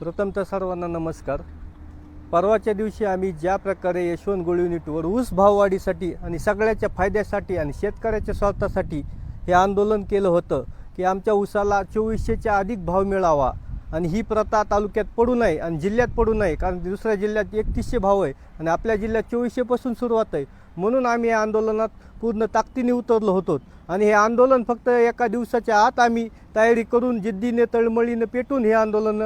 प्रथमतः सर्वांना नमस्कार. परवाच्या दिवशी आम्ही ज्या प्रकारे यशवंत गोळ युनिटवर ऊस भाववाढीसाठी आणि सगळ्याच्या फायद्यासाठी आणि शेतकऱ्याच्या स्वार्थासाठी हे आंदोलन केलं होतं की आमच्या ऊसाला चोवीसशेच्या अधिक भाव मिळावा. आणि ही प्रथा तालुक्यात पडू नये आणि जिल्ह्यात पडू नये कारण दुसऱ्या जिल्ह्यात एकतीसशे भाव आहे आणि आपल्या जिल्ह्यात चोवीसशेपासून सुरुवात आहे. म्हणून आम्ही या आंदोलनात पूर्ण ताकदीने उतरलो होतो. आणि हे आंदोलन फक्त एका दिवसाच्या आत आम्ही तयारी करून जिद्दीने तळमळीनं पेटून हे आंदोलन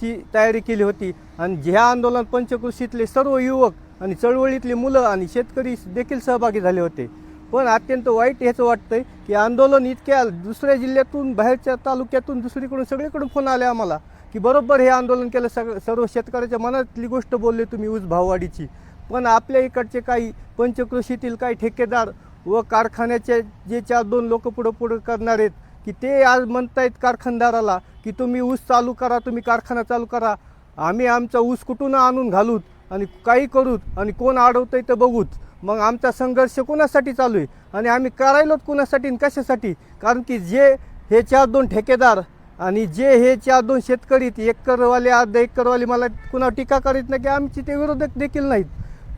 ची तयारी केली होती. आणि ह्या आंदोलन पंचकृषीतले सर्व युवक आणि चळवळीतली मुलं आणि शेतकरी देखील सहभागी झाले होते. पण अत्यंत वाईट ह्याचं वाटतंय की आंदोलन इतक्या दुसऱ्या जिल्ह्यातून बाहेरच्या तालुक्यातून दुसरीकडून सगळीकडून फोन आले आम्हाला की बरोबर हे आंदोलन केलं सग सर्व शेतकऱ्याच्या मनातली गोष्ट बोलले तुम्ही ऊस भाववाढीची. पण आपल्या इकडचे काही पंचकृषीतील काही ठेकेदार व कारखान्याचे जे चार दोन लोक पुढं पुढं करणार आहेत की ते आज म्हणतायत कारखानदाराला की तुम्ही ऊस चालू करा तुम्ही कारखाना चालू करा. आम्ही आमचा ऊस कुठून आणून घालूत आणि काही करूत आणि कोण अडवतंय ते बघूत. मग आमचा संघर्ष कोणासाठी चालू आहे? आणि आम्ही करायलोत कोणासाठी आणि कशासाठी? कारण की जे हे चार दोन ठेकेदार आणि जे हे चार दोन शेतकरी आहेत, एकरवाले अर्धा एकरवाले मला कुणा टीका करीत नाही की आमची ते विरोधक देखील नाहीत.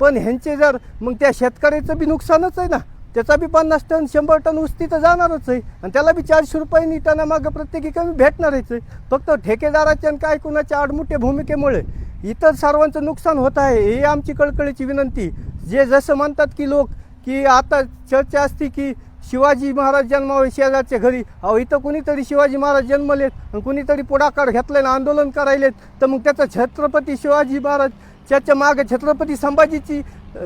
पण ह्यांचे जर मग त्या शेतकऱ्याचं बी नुकसानच आहे ना? त्याचा बी पन्नास टन शंभर टन ऊस तिथं जाणारच आहे. आणि त्याला बी चारशे रुपयांनी त्यांना मागं प्रत्येकी कमी भेटणारच आहे. फक्त ठेकेदाराच्या आणि काय कुणाच्या आडमुठ्या भूमिकेमुळे इतर सर्वांचं नुकसान होत आहे ही आमची कळकळीची विनंती. जे जसं म्हणतात की लोक की आता चर्चा असते की शिवाजी महाराज जन्मावे शेजारच्या घरी अहो इथं कुणीतरी शिवाजी महाराज जन्मलेत आणि कुणीतरी पुढाकार घेतलेलं आंदोलन करायलेत. तर मग त्याचा छत्रपती शिवाजी महाराज त्याच्यामागे छत्रपती संभाजीची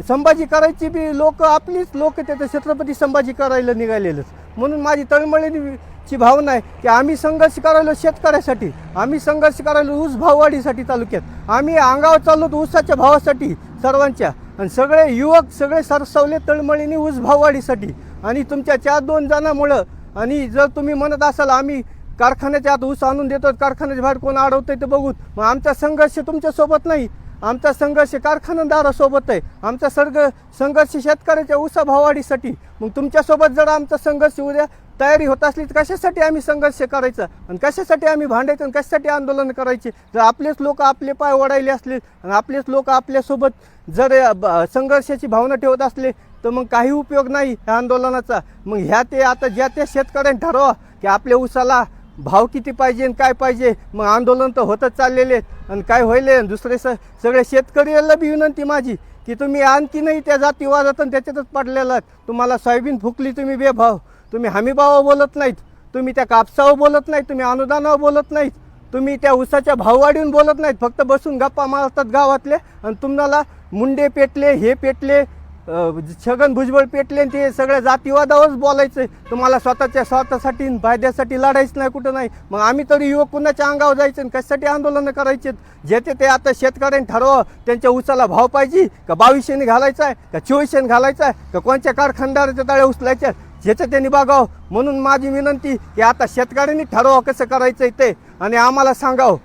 संभाजी करायची बी लोक आपलीच लोक त्याचं छत्रपती संभाजी करायला निघालेलंच. म्हणून माझी तळमळीची भावना आहे की आम्ही संघर्ष करायलो शेतकऱ्यासाठी आम्ही संघर्ष करायलो ऊस भाववाढीसाठी तालुक्यात आम्ही अंगावर चाललो ऊसाच्या भावासाठी सर्वांच्या. आणि सगळे युवक सगळे सरसवले तळमळीने ऊस भाववाढीसाठी. आणि तुमच्या चार दोन जणांमुळं आणि जर तुम्ही म्हणत असाल आम्ही कारखान्याच्या आत ऊस आणून देतो कारखान्याच्या बाहेर कोण अडवतंय ते बघून मग आमचा संघर्ष तुमच्यासोबत नाही. आमचा संघर्ष कारखानदारासोबत आहे. आमचा सर्ग संघर्ष शेतकऱ्याच्या ऊसा भाववाढीसाठी मग तुमच्यासोबत जर आमचा संघर्ष उद्या तयारी होत असली तर कशासाठी आम्ही संघर्ष करायचा? आणि कशासाठी आम्ही भांडायचं? आणि कशासाठी आंदोलन करायचे? जर आपलेच लोक आपले पाय ओढायले असले आणि आपलेच लोक आपल्यासोबत जर ब- संघर्षाची भावना ठेवत असले तर मग काही उपयोग नाही ह्या आंदोलनाचा. मग ह्या ते आता ज्या त्या शेतकऱ्यांनी ठरवा की आपल्या उसाला भाव किती पाहिजे आणि काय पाहिजे? मग आंदोलन तर होतच चाललेले आहेत. आणि काय होईले दुसरे स सगळे शेतकऱ्याला बी विनंती माझी की तुम्ही आणखी नाही त्या जातीवादात आणि त्याच्यातच पडलेला आहात. तुम्हाला सोयाबीन फुकली तुम्ही बेभाव. तुम्ही हमीभावावर बोलत नाहीत. तुम्ही त्या कापसावर बोलत नाहीत. तुम्ही अनुदानावर बोलत नाहीत. तुम्ही त्या उसाच्या भाववाढीहून बोलत नाहीत. फक्त बसून गप्पा मारतात गावातले. आणि तुम्हाला मुंडे पेटले हे पेटले छगन भुजबळ पेटले आणि ते सगळ्या जातीवादावरच बोलायचं. तुम्हाला स्वतःच्या स्वतःसाठी फायद्यासाठी लढायचं नाही कुठं नाही. मग आम्ही तरी युवक कुणाच्या अंगावर जायचं आणि कशासाठी आंदोलनं करायचे? जे ते ते आता शेतकऱ्यांनी ठरवा त्यांच्या उसाला भाव पाहिजे का बावीसशेने घालायचा आहे का चोवीसशेने घालायचा आहे का कोणत्या कारखानदाराच्या तळ्या उचलायच्या ज्याचं त्यांनी बघावं. म्हणून माझी विनंती की आता शेतकऱ्यांनी ठरवा कसं करायचं ते आणि आम्हाला सांगावं.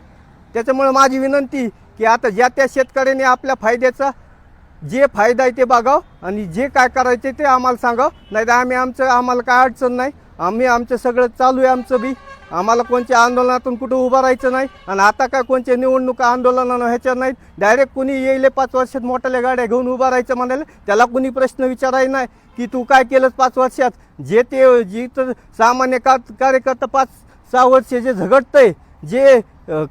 त्याच्यामुळे माझी विनंती की आता ज्या त्या शेतकऱ्यांनी आपल्या फायद्याचा जे फायदा आहे ते बघाव आणि जे काय करायचे ते आम्हाला सांगाव. नाही तर आम्ही आमचं आम्हाला काय अडचण नाही. आम्ही आमचं सगळं चालू आहे आमचं बी. आम्हाला कोणत्या आंदोलनातून कुठं उभं राहायचं नाही. आणि आता काय कोणत्या निवडणुका आंदोलनानं ह्याच्या नाहीत. डायरेक्ट कुणी येईले पाच वर्षात मोठ्याल्या गाड्या घेऊन उभं राहायचं म्हणाले त्याला कुणी प्रश्न विचारायला नाही. की तू काय केलंस पाच वर्षात? जे ते जी तर सामान्य का कार्यकर्ता पाच सहा वर्ष जे झगडतंय जे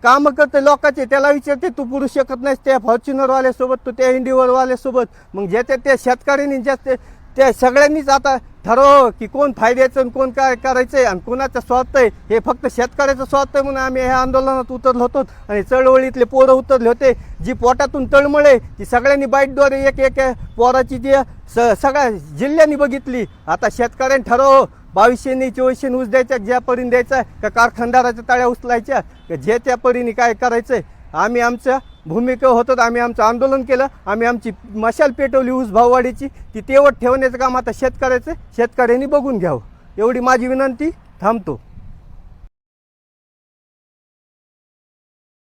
काम करते लोकांचे त्याला विचारते तू पुरू शकत नाहीस त्या फॉर्च्युनरवाल्यासोबत तू त्या इंडिवरवाल्यासोबत मग ज्याच्या त्या शेतकऱ्यांनी ज्या त्या सगळ्यांनीच आता ठरव की कोण फायद्याचं आणि कोण काय करायचं आहे आणि कोणाचं स्वार्थ आहे. हे फक्त शेतकऱ्याचं स्वार्थ आहे म्हणून आम्ही ह्या आंदोलनात उतरलो होतो आणि चळवळीतले पोरं उतरले होते. जी पोटातून तळमळे ती सगळ्यांनी बाईटद्वारे एक एक पोराची जी स सगळ्या जिल्ह्यांनी बघितली. आता शेतकऱ्यांनी ठरव बावीसशेनी चोवीसशे ऊस द्यायच्या ज्या परीने द्यायचा का कारखानदाराच्या तळ्या उचलायच्या का जे त्या परीने काय करायचंय. आम्ही आमच्या भूमिका होतो आम्ही आमचं आंदोलन केलं. आम्ही आमची मशाल पेटवली ऊस भाववाढीची. ती तेवट ठेवण्याचं काम आता शेतकऱ्याचं शेतकऱ्यांनी बघून घ्यावं. एवढी माझी विनंती थांबतो.